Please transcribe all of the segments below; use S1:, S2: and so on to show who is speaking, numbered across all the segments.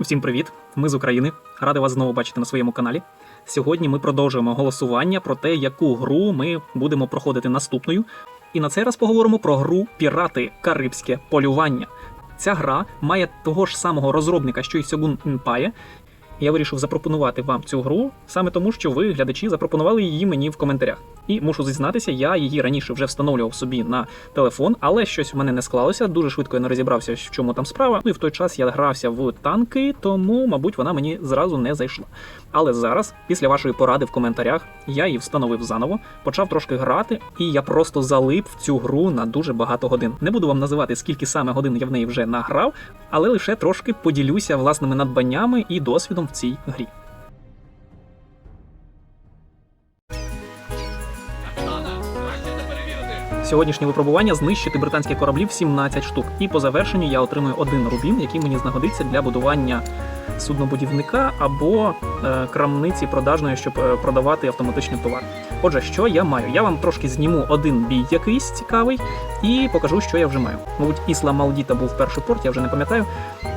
S1: Всім привіт! Ми з України. Радий вас знову бачити на своєму каналі. Сьогодні ми продовжуємо голосування про те, яку гру ми будемо проходити наступною. І на цей раз поговоримо про гру Пірати Карибське полювання. Ця гра має того ж самого розробника, що й Сьогун Empire. Я вирішив запропонувати вам цю гру саме тому, що ви, глядачі, запропонували її мені в коментарях. І мушу зізнатися, я її раніше вже встановлював собі на телефон, але щось у мене не склалося. Дуже швидко я не розібрався, в чому там справа. Ну і в той час я грався в танки, тому, мабуть, вона мені зразу не зайшла. Але зараз, після вашої поради в коментарях, я її встановив заново, почав трошки грати, і я просто залип в цю гру на дуже багато годин. Не буду вам називати, скільки саме годин я в неї вже награв, але лише трошки поділюся власними надбаннями і досвідом в цій грі. Сьогоднішнє випробування знищити британські кораблі в 17 штук. І по завершенню я отримую один рубін, який мені знагодиться для будування суднобудівника або е, крамниці продажної, щоб е, продавати автоматичний товар. Отже, що я маю? Я вам трошки зніму один бій якийсь цікавий і покажу, що я вже маю. Мабуть, Ісла Малдіта був перший порт, я вже не пам'ятаю.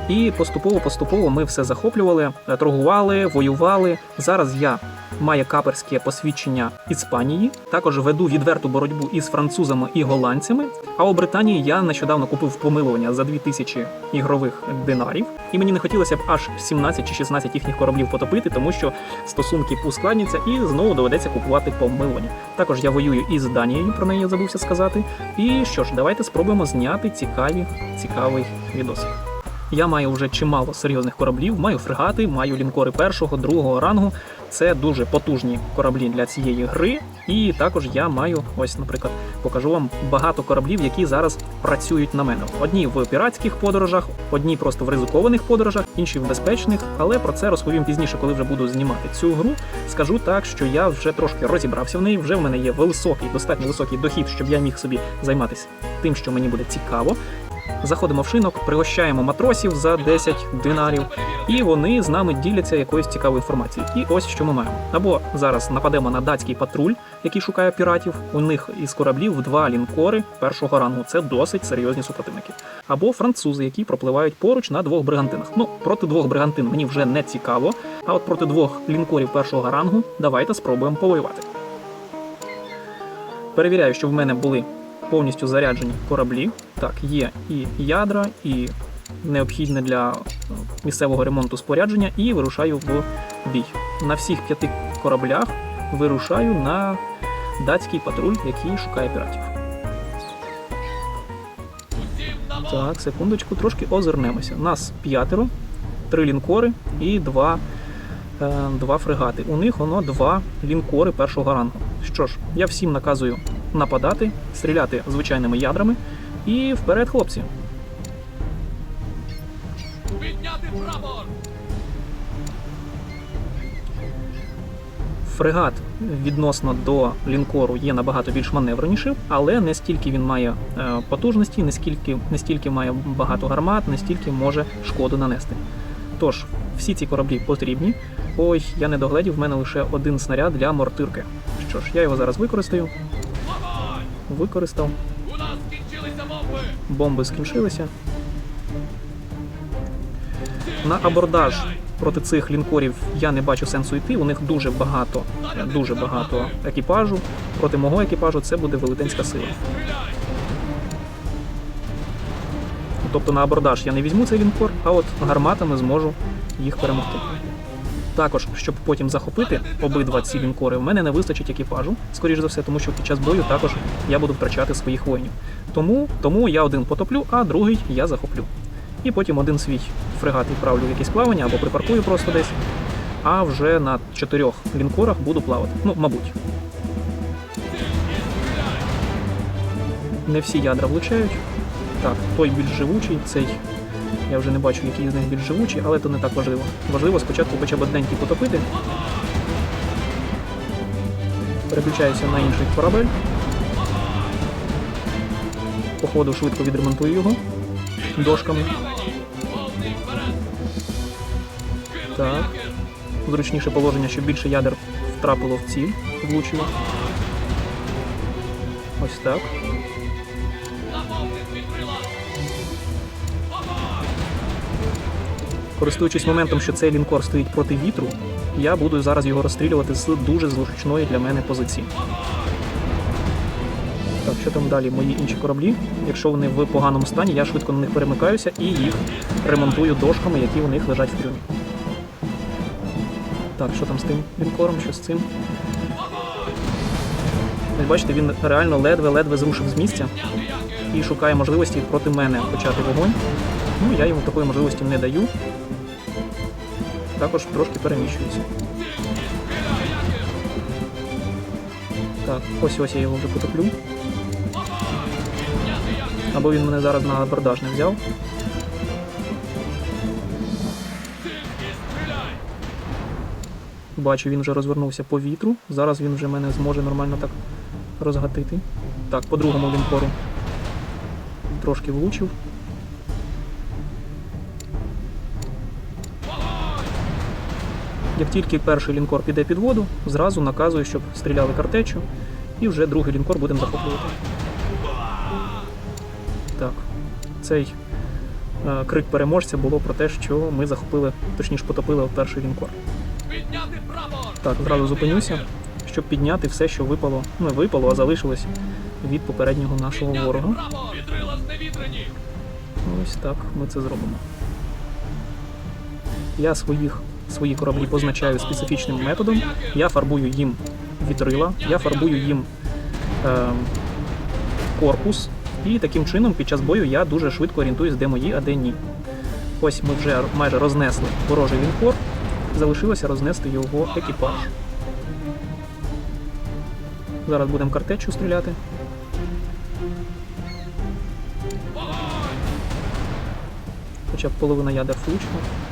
S1: І поступово-поступово ми все захоплювали, е, торгували, воювали. Зараз я маю каперське посвідчення Іспанії. Також веду відверту боротьбу із французами і голландцями. А у Британії я нещодавно купив помилування за 2000 ігрових динарів, і мені не хотілося б аж 17 чи 16 їхніх кораблів потопити, тому що стосунки ускладняться і знову доведеться купувати помилування. Також я воюю із Данією, про неї забувся сказати. І що ж, давайте спробуємо зняти цікаві, цікавий відосик. Я маю вже чимало серйозних кораблів, маю фрегати, маю лінкори першого, другого рангу. Це дуже потужні кораблі для цієї гри. І також я маю, ось, наприклад, покажу вам багато кораблів, які зараз працюють на мене. Одні в піратських подорожах, одні просто в ризикованих подорожах, інші в безпечних. Але про це розповім пізніше, коли вже буду знімати цю гру. Скажу так, що я вже трошки розібрався в неї. Вже в мене є високий, достатньо високий дохід, щоб я міг собі займатися тим, що мені буде цікаво. Заходимо в шинок, пригощаємо матросів за 10 динарів, і вони з нами діляться якоюсь цікавою інформацією. І ось що ми маємо. Або зараз нападемо на датський патруль, який шукає піратів. У них із кораблів два лінкори першого рангу. Це досить серйозні супротивники. Або французи, які пропливають поруч на двох бригантинах. Ну, проти двох бригантин мені вже не цікаво. А от проти двох лінкорів першого рангу давайте спробуємо повоювати. Перевіряю, що в мене були повністю заряджені кораблі. Так, є і ядра, і необхідне для е, місцевого ремонту спорядження, і вирушаю в бій. На всіх п'яти кораблях вирушаю на датський патруль, який шукає піратів. Так, секундочку, трошки озирнемося. Нас п'ятеро, три лінкори і два, е, два фрегати. У них воно два лінкори першого рангу. Що ж, я всім наказую нападати, стріляти звичайними ядрами і вперед, хлопці. Фрегат відносно до лінкору є набагато більш маневренішим, але не стільки він має е, потужності, не стільки, не стільки має багато гармат, не стільки може шкоду нанести. Тож, всі ці кораблі потрібні. Ой, я не догледів, в мене лише один снаряд для мортирки. Що ж, я його зараз використаю. Використав.
S2: У нас скінчилися бомби!
S1: Бомби скінчилися. На абордаж проти цих лінкорів я не бачу сенсу йти. У них дуже багато, дуже багато екіпажу. Проти мого екіпажу це буде велетенська сила. Тобто на абордаж я не візьму цей лінкор, а от гарматами зможу їх перемогти. Також, щоб потім захопити обидва ці лінкори, в мене не вистачить екіпажу, скоріш за все, тому що під час бою також я буду втрачати своїх воїнів. Тому, тому я один потоплю, а другий я захоплю. І потім один свій фрегат відправлю в якесь плавання або припаркую просто десь, а вже на чотирьох лінкорах буду плавати. Ну, мабуть. Не всі ядра влучають. Так, той більш живучий, цей. Я вже не бачу, який з них більш живучий, але це не так важливо. Важливо спочатку хоча б одненький потопити. Переключаюся на інший корабель. По ходу швидко відремонтую його дошками. Так. Зручніше положення, щоб більше ядер втрапило в ціль, влучило. Ось так. Користуючись моментом, що цей лінкор стоїть проти вітру, я буду зараз його розстрілювати з дуже зручної для мене позиції. Так, що там далі? Мої інші кораблі. Якщо вони в поганому стані, я швидко на них перемикаюся і їх ремонтую дошками, які у них лежать в трюмі. Так, що там з тим лінкором, що з цим? Ось бачите, він реально ледве-ледве зрушив з місця і шукає можливості проти мене почати вогонь. Ну, я йому такої можливості не даю. Також трошки переміщуюся. Так, ось ось я його вже потоплю. Або він мене зараз на абордаж не взяв. Бачу, він вже розвернувся по вітру. Зараз він вже мене зможе нормально так розгатити. Так, по другому лінкору трошки влучив. Як тільки перший лінкор піде під воду, зразу наказую, щоб стріляли картечу, і вже другий лінкор будемо захоплювати. Так, цей е, крик переможця було про те, що ми захопили, точніше потопили перший лінкор. Так, зразу зупинюся, щоб підняти все, що випало, ну не випало, а залишилось від попереднього нашого ворога. Ось так ми це зробимо. Я своїх свої кораблі позначаю специфічним методом. Я фарбую їм вітрила, я фарбую їм е, корпус, і таким чином під час бою я дуже швидко орієнтуюсь, де мої, а де ні. Ось ми вже майже рознесли ворожий лінкор, залишилося рознести його екіпаж. Зараз будемо картечу стріляти. Хоча б половина ядер влучила.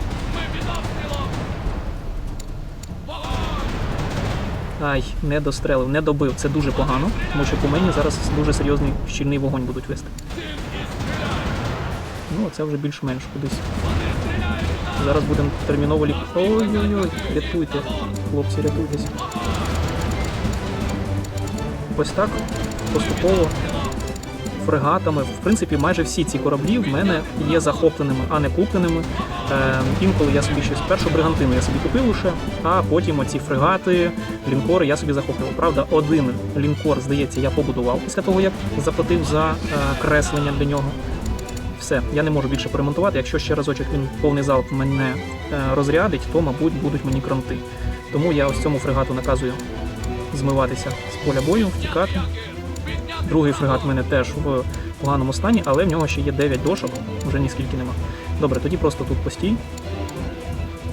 S1: Ай, не дострелив, не добив. Це дуже погано, тому що по мені зараз дуже серйозний щільний вогонь будуть вести. Ну, це вже більш-менш кудись. Зараз будемо терміново лік. Ой-ой-ой, рятуйте, хлопці, рятуйтесь. Ось так, поступово фрегатами. В принципі, майже всі ці кораблі в мене є захопленими, а не купленими. Е, інколи я собі щось першу бригантину я собі купив лише, а потім оці фрегати, лінкори я собі захоплював. Правда, один лінкор, здається, я побудував після того, як заплатив за е, креслення для нього. Все, я не можу більше поремонтувати. Якщо ще разочок він повний залп мене е, розрядить, то, мабуть, будуть мені кранти. Тому я ось цьому фрегату наказую змиватися з поля бою, втікати. Другий фрегат в мене теж в поганому стані, але в нього ще є 9 дошок, вже ніскільки нема. Добре, тоді просто тут постій.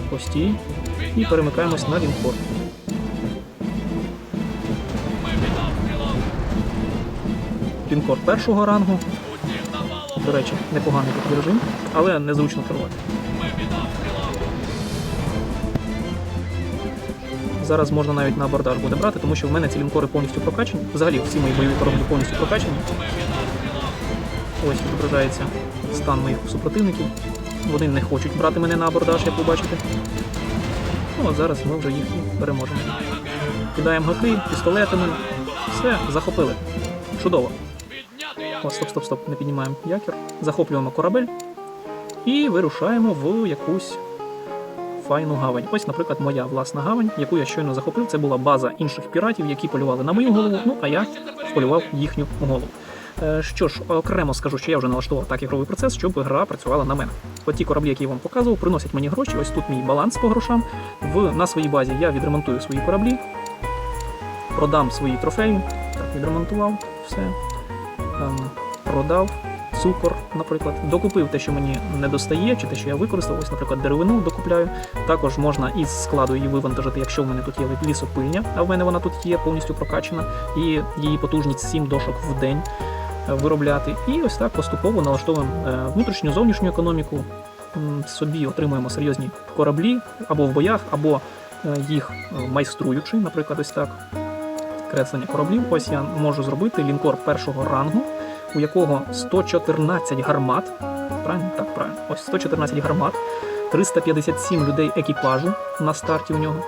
S1: Постій. І перемикаємось на лінкор. Лінкор першого рангу. До речі, непоганий тут режим, але незручно керувати. Зараз можна навіть на абордаж буде брати, тому що в мене ці лінкори повністю прокачані. Взагалі всі мої бойові кораблі повністю прокачані. Ось відображається стан моїх супротивників. Вони не хочуть брати мене на абордаж, як ви бачите. Ну, а зараз ми вже їх і переможемо. Кидаємо гаки, пістолетами. Все, захопили. Чудово. О, стоп, стоп, стоп, не піднімаємо якір. Захоплюємо корабель і вирушаємо в якусь файну гавань. Ось, наприклад, моя власна гавань, яку я щойно захопив. Це була база інших піратів, які полювали на мою голову. Ну а я полював їхню голову. Е, Що ж, окремо скажу, що я вже налаштував так ігровий процес, щоб гра працювала на мене. От ті кораблі, які я вам показував, приносять мені гроші. Ось тут мій баланс по грошам. В на своїй базі я відремонтую свої кораблі, продам свої трофеї. Так, відремонтував все. Ем, продав цукор, наприклад, докупив те, що мені не достає, чи те, що я використав. Ось, наприклад, деревину докупляю. Також можна із складу її вивантажити, якщо в мене тут є лісопильня, а в мене вона тут є повністю прокачана, і її потужність 7 дошок в день е, виробляти. І ось так поступово налаштовуємо е, внутрішню зовнішню економіку. Собі отримуємо серйозні кораблі або в боях, або е, їх майструючи, наприклад, ось так креслення кораблів. Ось я можу зробити лінкор першого рангу, у якого 114 гармат. Правильно? Так, правильно. Ось 114 гармат, 357 людей екіпажу на старті у нього.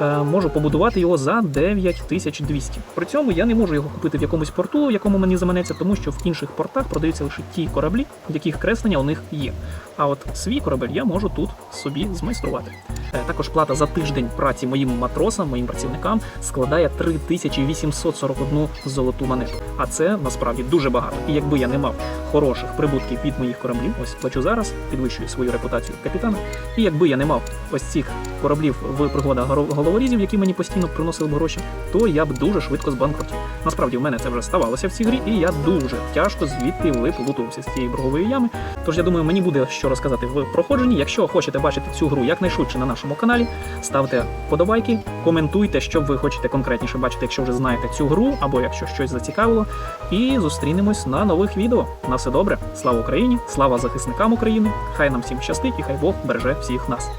S1: Е, можу побудувати його за 9200. При цьому я не можу його купити в якомусь порту, в якому мені заманеться, тому що в інших портах продаються лише ті кораблі, в яких креслення у них є. А от свій корабель я можу тут собі змайструвати. Е, Також плата за тиждень праці моїм матросам, моїм працівникам складає 3841 золоту монету. А це насправді дуже багато. І якби я не мав хороших прибутків від моїх кораблів, ось плачу зараз, підвищую свою репутацію капітана. І якби я не мав ось цих кораблів в пригодах горо- головорізів, які мені постійно приносили б гроші, то я б дуже швидко збанкрутів. Насправді в мене це вже ставалося в цій грі, і я дуже тяжко звідти виплутувався з цієї боргової ями. Тож я думаю, мені буде що розказати в проходженні. Якщо хочете бачити цю гру якнайшвидше на нашому каналі, ставте подобайки, коментуйте, що ви хочете конкретніше бачити, якщо вже знаєте цю гру, або якщо щось зацікавило. І зустрінемось на нових відео. На все добре. Слава Україні! Слава захисникам України! Хай нам всім щастить і хай Бог береже всіх нас.